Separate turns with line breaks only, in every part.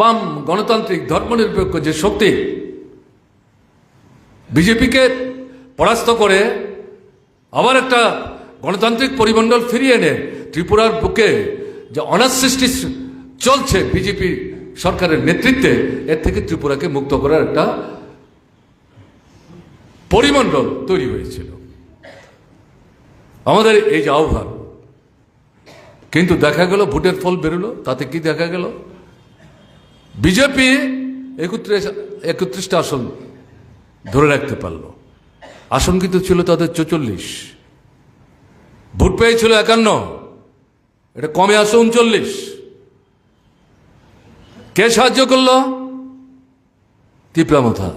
বাম গণতান্ত্রিক ধর্মনিরপেক্ষ যে শক্তি, বিজেপিকে পরাস্ত করে আবার একটা গণতান্ত্রিক পরিমণ্ডল ফিরিয়ে এনে ত্রিপুরার বুকে যে অনার সৃষ্টি চলছে বিজেপি সরকারের নেতৃত্বে, এর থেকে ত্রিপুরাকে মুক্ত করার একটা পরিমণ্ডল তৈরি হয়েছিল। আমাদের এই যে আহ্বান, কিন্তু দেখা গেল, ভোটের ফল বেরোলো, তাতে কি দেখা গেল? বিজেপি একত্রিশ একত্রিশটা আসন ধরে রাখতে পারল। আসন কিন্তু ছিল তাদের চৌচল্লিশ। ভোট পেয়েছিল একান্ন। এটা কমে আসে উনচল্লিশ। কে সাহায্য করল? তিপ্রামথা।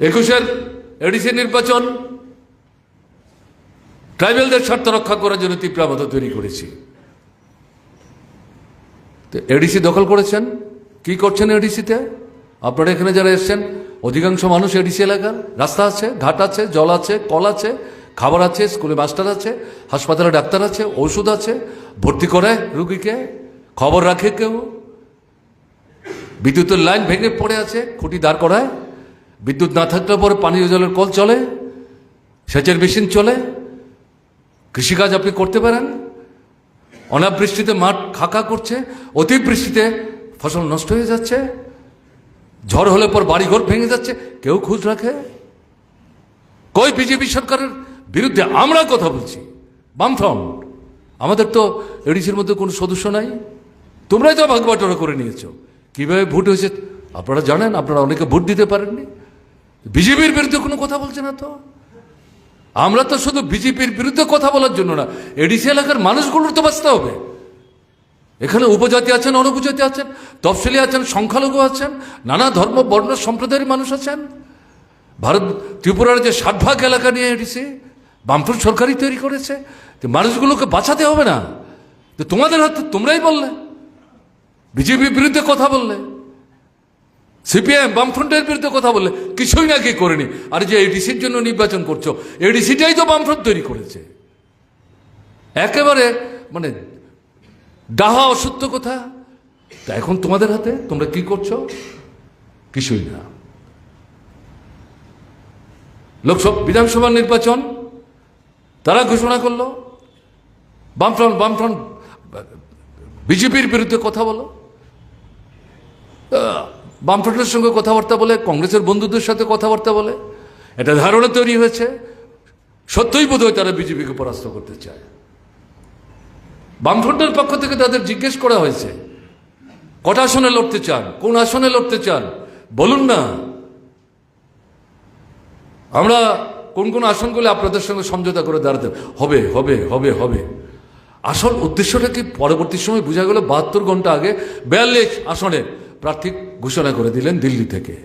একুশের এডিসি নির্বাচন। ট্রাইবেলদের স্বার্থ রক্ষা করার জন্য তিপ্রামথা তৈরি করেছি। তো এডিসি দখল করেছেন। কি করছেন এডিসিতে আপনারা এখানে যারা এসছেন, অধিকাংশ মানুষ এডিসি এলাকার। রাস্তা আছে, ঘাট আছে, জল আছে, কল আছে, খাবার আছে, স্কুলে মাস্টার আছে, হাসপাতালে ডাক্তার আছে, ওষুধ আছে। ভর্তি করে রুগীকে, খবর রাখে কেউ। বিদ্যুতের লাইন ভেঙে পড়ে আছে, খুঁটি দাঁড় করায়। বিদ্যুৎ না থাকলে পরে পানীয় জলের কল চলে, সেচের মেশিন চলে। কৃষিকাজ আপনি করতে পারেন। অনাবৃষ্টিতে মাঠ খাকা করছে, অতিবৃষ্টিতে ফসল নষ্ট হয়ে যাচ্ছে, ঝড় হলে পর বাড়িঘর ভেঙে যাচ্ছে, কেউ খোঁজ রাখে? কই বিজেপি সরকারের বিরুদ্ধে আমরা কথা বলছি? বামফ্রন্ট, আমাদের তো এডিসির মধ্যে কোনো সদস্য নাই। তোমরাই তো ভাগ বাটোয়ারা করে নিয়েছো। কীভাবে ভোট হয়েছে, আপনারা জানেন, আপনারা অনেকে ভোট দিতে পারেননি। বিজেপির বিরুদ্ধে কোনো কথা বলছে না তো? আমরা তো শুধু বিজেপির বিরুদ্ধে কথা বলার জন্য না, এডিসি এলাকার মানুষগুলোর তো বাঁচতে হবে। এখানে উপজাতি আছেন, অনুপজাতি আছেন, তফসিলি আছেন, সংখ্যালঘু আছেন, নানা ধর্ম, বর্ণ, সম্প্রদায়ের মানুষ আছেন। ভারত, ত্রিপুরার যে ষাট ভাগ এলাকা নিয়ে এডিসি, বামফ্রন্ট সরকারই তৈরি করেছে, তো মানুষগুলোকে বাঁচাতে হবে না। তো তোমাদের হাতে তোমরাই বললে। বিজেপির বিরুদ্ধে কথা বললে। সিপিএম বামফ্রন্টের বিরুদ্ধে কথা বললে কিছুই নাকি করেনি। আর যে এডিসির জন্য নির্বাচন করছ এডিসিটাই তো বামফ্রন্ট তৈরি করেছে। একেবারে মানে ডাহা অসত্য কথা। তা এখন তোমাদের হাতে? তোমরা কি করছ? কিছুই না। লোকসভা বিধানসভা নির্বাচন, তারা ঘোষণা করল। বামফ্রন্ট বামফ্রন্ট, বিজেপির বিরুদ্ধে কথা বলো। বামফ্রন্টের সঙ্গে কথাবার্তা বলে, কংগ্রেসের বন্ধুদের সাথে কথাবার্তা বলে। এটা ধারণা তৈরি হয়েছে, সত্যই বোধহয় তারা বিজেপিকে পরাস্ত করতে চায়। বামফ্রন্টের পক্ষ থেকে তাদের জিজ্ঞেস করা হয়েছে, কটা আসনে লড়তে চান, কোন আসনে লড়তে চান? বলুন না। আমরা কোন কোন আসনগুলো আপনাদের সঙ্গে সমঝোতা করে দাঁড়াতে হবে হবে হবে হবে। আসল উদ্দেশ্যটা কি? পরবর্তী সময় বোঝা গেল, বাহাত্তর ঘণ্টা আগে বিয়াল্লিশ আসনে প্রার্থী ঘোষণা করে দিলেন দিল্লি থেকে।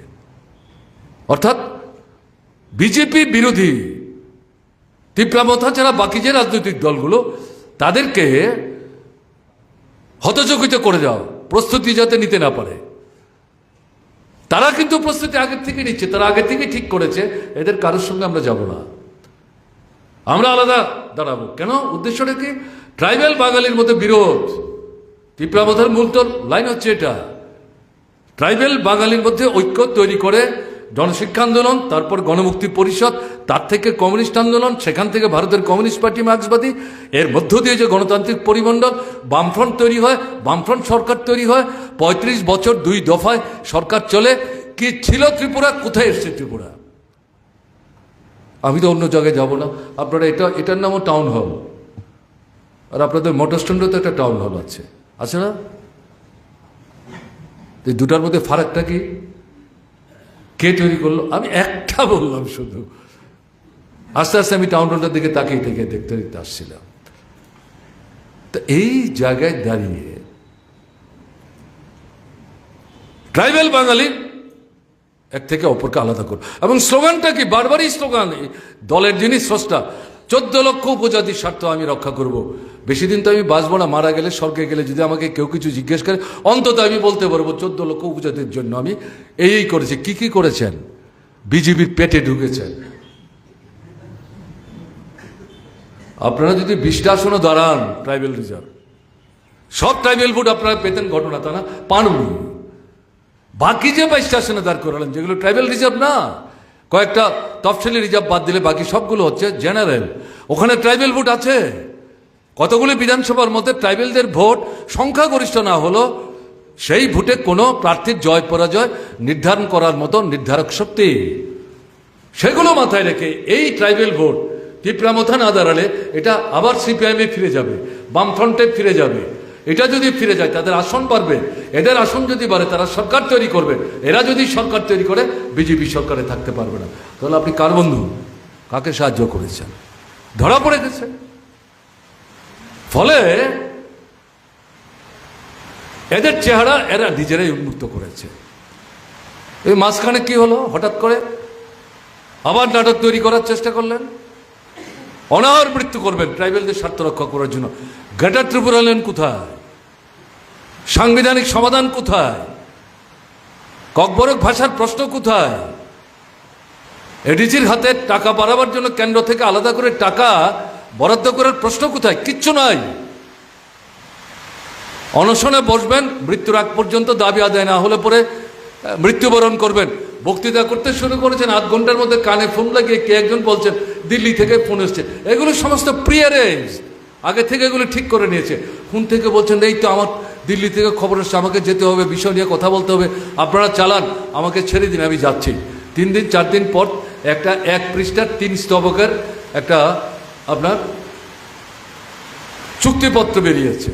অর্থাৎ বিজেপি বিরোধী তীব্রামথা ছাড়া বাকি যে রাজনৈতিক দলগুলো, তাদেরকে হতচকিত করে যাও প্রস্তুতি যাতে নিতে না পারে। তারা কিন্তু প্রস্তুতি আগের থেকে নিচ্ছে, তারা আগের থেকে ঠিক করেছে, এদের কারোর সঙ্গে আমরা যাব না। আমরা আলাদা দাঁড়াবো। কেন? উদ্দেশ্যটা কি? ট্রাইবেল বাঙালির মধ্যে বিরোধ তীব্রাবধার মূল লাইন হচ্ছে এটা। ট্রাইবেল বাঙালির মধ্যে ঐক্য তৈরি করে জনশিক্ষা আন্দোলন, তারপর গণমুক্তি পরিষদ, তার থেকে কমিউনিস্ট আন্দোলন, সেখান থেকে ভারতের কমিউনিস্ট পার্টি মার্ক্সবাদী, এর মধ্য দিয়ে যে গণতান্ত্রিক পরিমণ্ডল, বামফ্রন্ট তৈরি হয়, বামফ্রন্ট সরকার তৈরি হয়, পঁয়ত্রিশ বছর দুই দফায় সরকার চলে। কি ছিল ত্রিপুরা? কোথায় এসছে ত্রিপুরা? আমি তো অন্য জায়গায় যাব না। আপনারা এটা, এটার নামও টাউন হল আর আপনাদের মোটর স্ট্যান্ডেও তো একটা টাউন হল আছে। আছে না? এই দুটার মধ্যে ফারাকটা কি? কে তৈরি করল? আমি একটা বললাম শুধু। আস্তে আস্তে আমি টাউন হলটার দিকে তাকিয়ে থেকে দেখতে দেখতে আসছিলাম। তো এই জায়গায় দাঁড়িয়ে ট্রাইবেল বাঙালি এক থেকে অপরকে আলাদা করো এবং স্লোগানটা কি? বারবারই স্লোগান দলের যিনি স্রষ্টা চোদ্দ লক্ষ উপজাতির স্বার্থ আমি রক্ষা করব। বেশি দিন তো আমি বাঁচবো না, মারা গেলে স্বর্গে গেলে যদি আমাকে কেউ কিছু জিজ্ঞেস করে, অন্তত আমি বলতে পারব চোদ্দ লক্ষ উপজাতির জন্য আমি এই করেছি। কি কি করেছেন? বিজেপির পেটে ঢুকেছেন। আপনারা যদি বিশটা আসনও দাঁড়ান, ট্রাইবেল রিজার্ভ, সব ট্রাইবেল ভোট আপনারা পেতেন ঘটনা, তা না পাননি বাকি যে বাইশটা আসনে দাঁড় করালেন, যেগুলো ট্রাইবেল রিজার্ভ না কয়েকটা তফসিলি রিজার্ভ বাদ দিলে বাকি সবগুলো হচ্ছে জেনারেল। ওখানে ট্রাইবেল ভোট আছে। কতগুলি বিধানসভার মধ্যে ট্রাইবেলদের ভোট সংখ্যাগরিষ্ঠ না হলো, সেই ভোটে কোনো প্রার্থীর জয় পরাজয় নির্ধারণ করার মতো নির্ধারক শক্তি। সেগুলো মাথায় রেখে এই ট্রাইবেল ভোট তীব্রামথা না দাঁড়ালে এটা আবার সিপিআইএমে ফিরে যাবে, বামফ্রন্টে ফিরে যাবে। এটা যদি ফিরে যায়, তাদের আসন বাড়বে। এদের আসন যদি বাড়ে, তারা সরকার তৈরি করবে। এরা যদি সরকার তৈরি করে বিজেপি সরকারে থাকতে পারবে না। তাহলে আপনি কার বন্ধু? কাকে সাহায্য করেছেন? ধরা পড়ে গেছে। ফলে এদের চেহারা এরা নিজেরাই উন্মুক্ত করেছে। এই মাঝখানে কি হলো? হঠাৎ করে আবার নাটক তৈরি করার চেষ্টা করলেন। অনাহার মৃত্যু করবেন, ট্রাইবেলদের স্বার্থ রক্ষা করার জন্য। গ্রেটার ত্রিপুরালেন কোথায়? সাংবিধানিক সমাধান কোথায়? ককবরক ভাষার প্রশ্ন কোথায়? এডিজির হাতে টাকা বাড়াবার জন্য কেন্দ্র থেকে আলাদা করে টাকা বরাদ্দ করার প্রশ্ন কোথায়? কিচ্ছু নাই। অনশনে বসবেন, মৃত্যুর আগ পর্যন্ত দাবি আদায় না হলে পরে মৃত্যুবরণ করবেন। বক্তৃতা করতে শুরু করেছেন, আধ ঘণ্টার মধ্যে কানে ফোন লাগিয়ে কে একজন বলছেন, দিল্লি থেকে ফোন এসছে। এগুলো সমস্ত প্রিয়ারেঞ্জ আগে থেকে এগুলো ঠিক করে নিয়েছে। ফোন থেকে বলছেন, এই তো আমার দিল্লি থেকে খবর এসছে, আমাকে যেতে হবে, বিষয় নিয়ে কথা বলতে হবে। আপনারা চালান, আমাকে ছেড়ে দিন, আমি যাচ্ছি। তিন দিন, চার দিন পর একটা, এক পৃষ্ঠার তিন স্তবকের একটা আপনার চুক্তিপত্র বেরিয়েছে।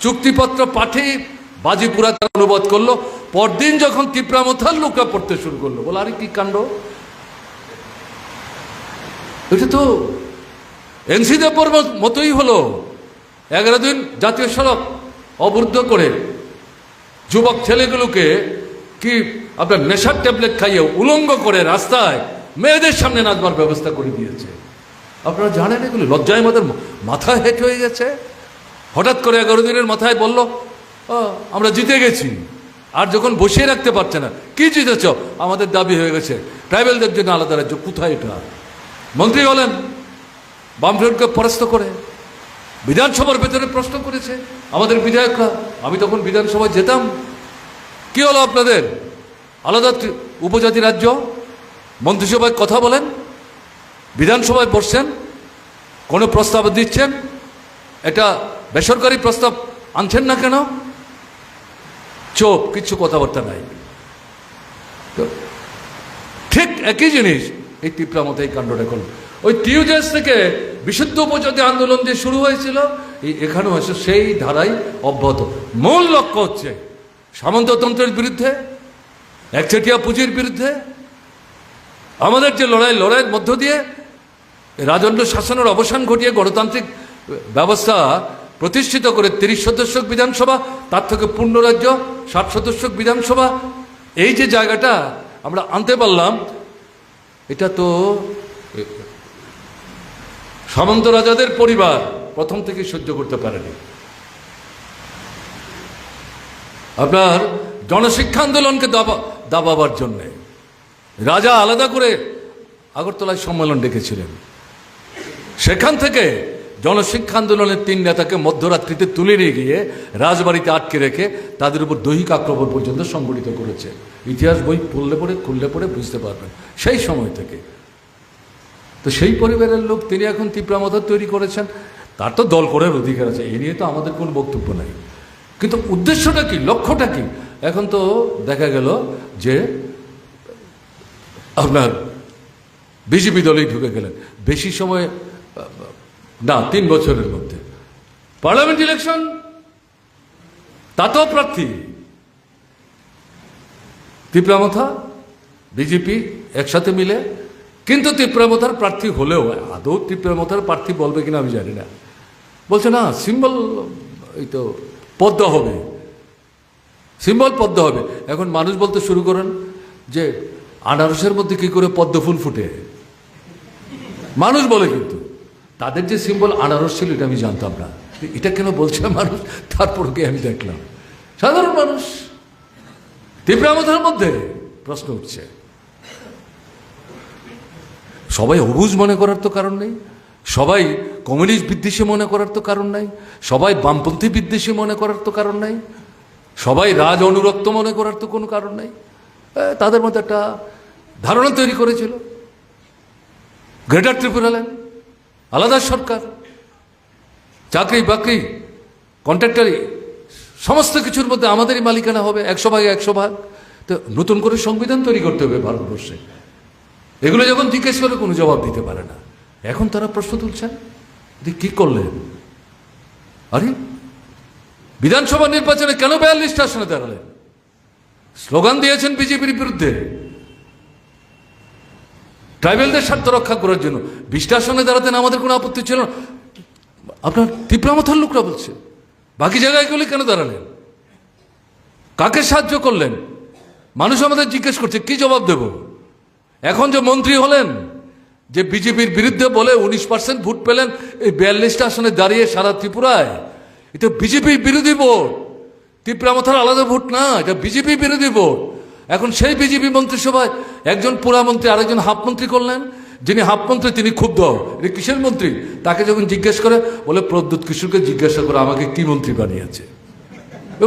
চুক্তিপত্র পাঠে বাজিপুরা তার অনুবাদ করল। পরদিন যখন তিপ্রামথার লোকরা পড়তে শুরু করল, বলে, আরে, কি কাণ্ড? এটা তো এনসি দেবর মতোই হলো। এগারো দিন জাতীয় সড়ক অবরুদ্ধ করে যুবক ছেলেগুলোকে কি আপনার নেশার ট্যাবলেট খাইয়ে উলঙ্গ করে রাস্তায় মেয়েদের সামনে নাচবার ব্যবস্থা করে দিয়েছে। আপনারা জানেন এগুলো? লজ্জায় আমাদের মাথা হেট হয়ে গেছে। হঠাৎ করে এগারো দিনের মাথায় বলল "ও, আমরা জিতে গেছি। আর যখন বসিয়ে রাখতে পারছে না কি জিতেছ? আমাদের দাবি হয়ে গেছে। ট্রাইবেলদের জন্য আলাদা রাজ্য কোথায় এটা? মন্ত্রী হলেন বামফ্রন্টকে পরাস্ত করে। বিধানসভার ভেতরে প্রশ্ন করেছে, আমাদের বিধায়করা, আমি তখন বিধানসভায় যেতাম। কি হলো আপনাদের? আলাদা উপজাতি রাজ্য? মন্ত্রিসভায় কথা বলেন? বিধানসভায় বসছেন? কোনো প্রস্তাব দিচ্ছেন? এটা বেসরকারি প্রস্তাব আনছেন না কেন? চোপ, কিছু কথাবার্তা নাই। ঠিক একই জিনিস, এই তীব্রামতে এই কাণ্ডটা করল ওই টিউজেস থেকে বিশুদ্ধ উপজাতি আন্দোলন যে শুরু হয়েছিল এখানেও এসে সেই ধারাই অব্যাহত। মূল লক্ষ্য হচ্ছে সামন্ততন্ত্রের বিরুদ্ধে, একচেটিয়া পুঁজির বিরুদ্ধে। আমাদের যে লড়াই, লড়াইয়ের মধ্য দিয়ে রাজন্য শাসনের অবসান ঘটিয়ে গণতান্ত্রিক ব্যবস্থা প্রতিষ্ঠিত করে তিরিশ সদস্য বিধানসভা, তার থেকে পূর্ণ রাজ্য ষাট সদস্য বিধানসভা, এই যে জায়গাটা আমরা আনতে পারলাম, এটা তো সামন্ত রাজাদের পরিবার প্রথম থেকে সহ্য করতে পারেনি। আপনার জনশিক্ষা আন্দোলনকে দাবা, দাবাবার জন্যে রাজা আলাদা করে আগরতলায় সম্মেলন ডেকেছিলেন। সেখান থেকে জনশিক্ষা আন্দোলনের তিন নেতাকে মধ্যরাত্রিতে তুলে নিয়ে গিয়ে রাজবাড়িতে আটকে রেখে তাদের উপর দৈহিক আক্রমণ পর্যন্ত সংগঠিত করেছে। ইতিহাস বই পড়লে পড়ে, খুললে পড়ে, বুঝতে পারবেন। সেই সময় থেকে তো সেই পরিবারের লোক তিনি এখন তীব্রামত তৈরি করেছেন। তার তো দল করার অধিকার আছে, এ নিয়ে তো আমাদের কোনো বক্তব্য নাই। কিন্তু উদ্দেশ্যটা কি, লক্ষ্যটা কি? এখন তো দেখা গেল যে আপনার বিজেপি দলেই ঢুকে গেলেন। বেশি সময়, না, তিন বছরের মধ্যে। Parliament election? তাতেও প্রার্থী তিপ্রামথা বিজেপি একসাথে মিলে কিন্তু তিপ্রামথার প্রার্থী হলেও, আদৌ তিপ্রামথার প্রার্থী বলবে কিনা আমি জানি না। বলছে, না সিম্বল এই তো, পদ্ম হবে। সিম্বল পদ্ম হবে। এখন মানুষ বলতে শুরু করেন যে, আনারসের মধ্যে কি করে পদ্ম ফুল ফুটে? মানুষ বলে কিন্তু, তাদের যে সিম্বল আনারস ছিল, এটা আমি জানতাম না। এটা কেন বলছে মানুষ? তারপর গিয়ে আমি দেখলাম। সাধারণ মানুষ তীব্রামথার মধ্যে প্রশ্ন উঠছে। সবাই অবুজ মনে করার তো কারণ নেই। সবাই কমিউনিস্ট বিদ্বেষী মনে করার তো কারণ নাই। সবাই বামপন্থী বিদ্বেষী মনে করার তো কারণ নাই। সবাই রাজ অনুরক্ত মনে করার তো কোনো কারণ নাই। তাদের মধ্যে একটা ধারণা তৈরি করেছিল। গ্রেটার ত্রিপুরাল্যান্ড আলাদা সরকার। চাকরি বাকরি, কন্ট্রাক্টারি, সমস্ত কিছুর মধ্যে আমাদেরই মালিকানা হবে, একশো ভাগে একশো ভাগ। তো নতুন করে সংবিধান তৈরি করতে হবে ভারতবর্ষে। এগুলো যখন জিজ্ঞেস করে, কোনো জবাব দিতে পারে না। এখন তারা প্রশ্ন তুলছেন, যে কি করলেন? আরে, বিধানসভা নির্বাচনে কেন বিয়াল্লিশটা আসনে দাঁড়ালেন? স্লোগান দিয়েছেন বিজেপির বিরুদ্ধে। ট্রাইবেলদের স্বার্থ রক্ষা করার জন্য বিশটা আসনে দাঁড়াতেন আমাদের কোনো আপত্তি ছিল না। আপনার তীব্রামথার লোকরা বলছে, বাকি জায়গাগুলি কেন দাঁড়ালেন? কাকে সাহায্য করলেন? মানুষ আমাদের জিজ্ঞেস করছে, কি জবাব দেব? এখন যে মন্ত্রী হলেন, যে বিজেপির বিরুদ্ধে বলে উনিশ পার্সেন্ট ভোট পেলেন, এই বিয়াল্লিশটা আসনে দাঁড়িয়ে সারা ত্রিপুরায়, এটা বিজেপি বিরোধী ভোট। ত্রিপুরা মাথার আলাদা ভোট না, এটা বিজেপি বিরোধী ভোট। এখন সেই বিজেপি মন্ত্রিসভায় একজন পুরা মন্ত্রী, আরেকজন হাফ মন্ত্রী করলেন, যিনি হাফ মন্ত্রী, তিনি ক্ষুব্ধ। এটা কিসের মন্ত্রী? তাকে যখন জিজ্ঞেস করে, বলে প্রদ্যুৎ কিশোরকে জিজ্ঞাসা করে, আমাকে কি মন্ত্রী বানিয়েছে?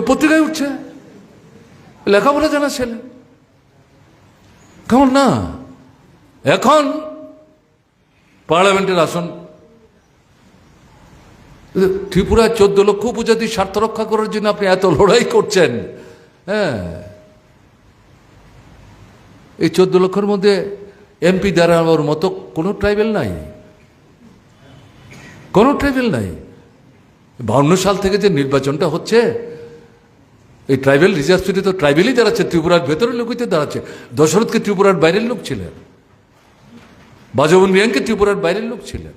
পত্রিকায় উঠছে। লেখাপড়া জানা ছেলে। কেমন না? এখন পার্লামেন্টের আসন। ত্রিপুরায় চোদ্দ লক্ষ উপজাতির স্বার্থ রক্ষা করার জন্য আপনি এত লড়াই করছেন। হ্যাঁ। এই চোদ্দ লক্ষের মধ্যে এমপি দাঁড়ানোর মতো কোনো ট্রাইবেল নাই। কোনো ট্রাইবেল নাই। বাউন্ন সাল থেকে যে নির্বাচনটা হচ্ছে, এই ট্রাইবেল রিজার্ভ সিটে তো ট্রাইবেলই দাঁড়াচ্ছে, ত্রিপুরার ভেতরের লোকই দাঁড়াচ্ছে। দশরথকে ত্রিপুরার বাইরের লোক ছিলেন। বাজবন রিয়াংকে ত্রিপুরার বাইরের লোক ছিলেন।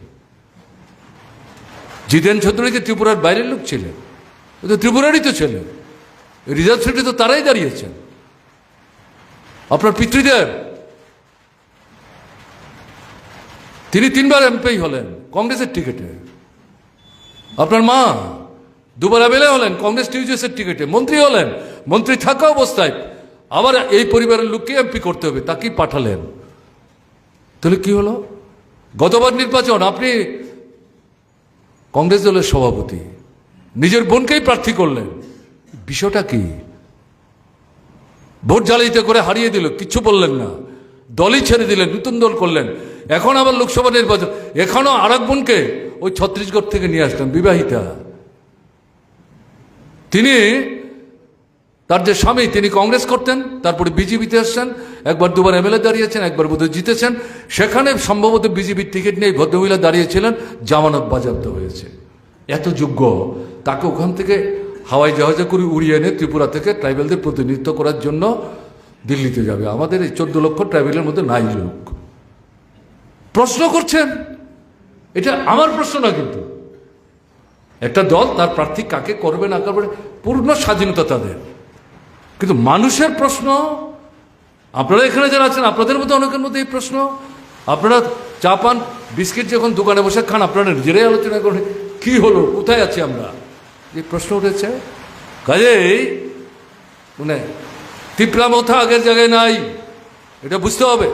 জিতেন ছত্রীকে ত্রিপুরার বাইরের লোক ছিলেন। ও তো ত্রিপুরারই তো ছিলেন রিজার্ভ সিটে তো তারাই দাঁড়িয়েছেন। আপনার পিতৃদেব। তিনি তিনবার এমপি হলেন, কংগ্রেসের টিকিটে। আপনার মা দুবার এমএলএ হলেন, কংগ্রেস টিউজেসের টিকিটে। মন্ত্রী হলেন, মন্ত্রী থাকা অবস্থায় আবার এই পরিবারের লোককে এমপি করতে হবে, তাকেই পাঠালেন। তাহলে কি হলো? গতবার নির্বাচন, আপনি কংগ্রেস দলের সভাপতি, নিজের বোনকেই প্রার্থী করলেন। বিষয়টা কি? ভোট জ্বালিতে করে হারিয়ে দিল, কিচ্ছু বললেন না। দলই ছেড়ে দিলেন, নতুন দল করলেন। এখন আবার লোকসভা নির্বাচন এখনও আর বোনকে ওই ছত্তিশগড় থেকে নিয়ে আসলেন, বিবাহিতা। তিনি তার যে স্বামী, তিনি কংগ্রেস করতেন, তারপরে বিজেপিতে আসছেন একবার দুবার এমএলএ দাঁড়িয়েছেন, একবার বোধহয় জিতেছেন। সেখানে সম্ভবত বিজেপির টিকিট নিয়ে ভদ্রমহিলা দাঁড়িয়েছিলেন, জামানত বাজেয়াপ্ত হয়েছে। এত যোগ্য, তাকে ওখান থেকে হাওয়াই জাহাজে করে উড়িয়ে এনে ত্রিপুরা থেকে ট্রাইবেলদের প্রতিনিধিত্ব করার জন্য দিল্লিতে যাবে। আমাদের এই চোদ্দ লক্ষ ট্রাইবেলের মধ্যে নাই লোক। প্রশ্ন করছেন, এটা আমার প্রশ্ন না কিন্তু। একটা দল তার প্রার্থী কাকে করবে না করবে, পূর্ণ স্বাধীনতা তাদের। কিন্তু মানুষের প্রশ্ন, আপনারা এখানে যারা আছেন, আপনাদের মধ্যে অনেকের মধ্যে এই প্রশ্ন। আপনারা চা পান বিস্কিট যখন দোকানে বসে খান, আপনারা নিজেরাই আলোচনা করেন, কি হলো, কোথায় আছি আমরা? যে প্রশ্ন উঠেছে। কাজেই মানে তিপ্রা মথা আগের জায়গায় নাই, এটা বুঝতে হবে।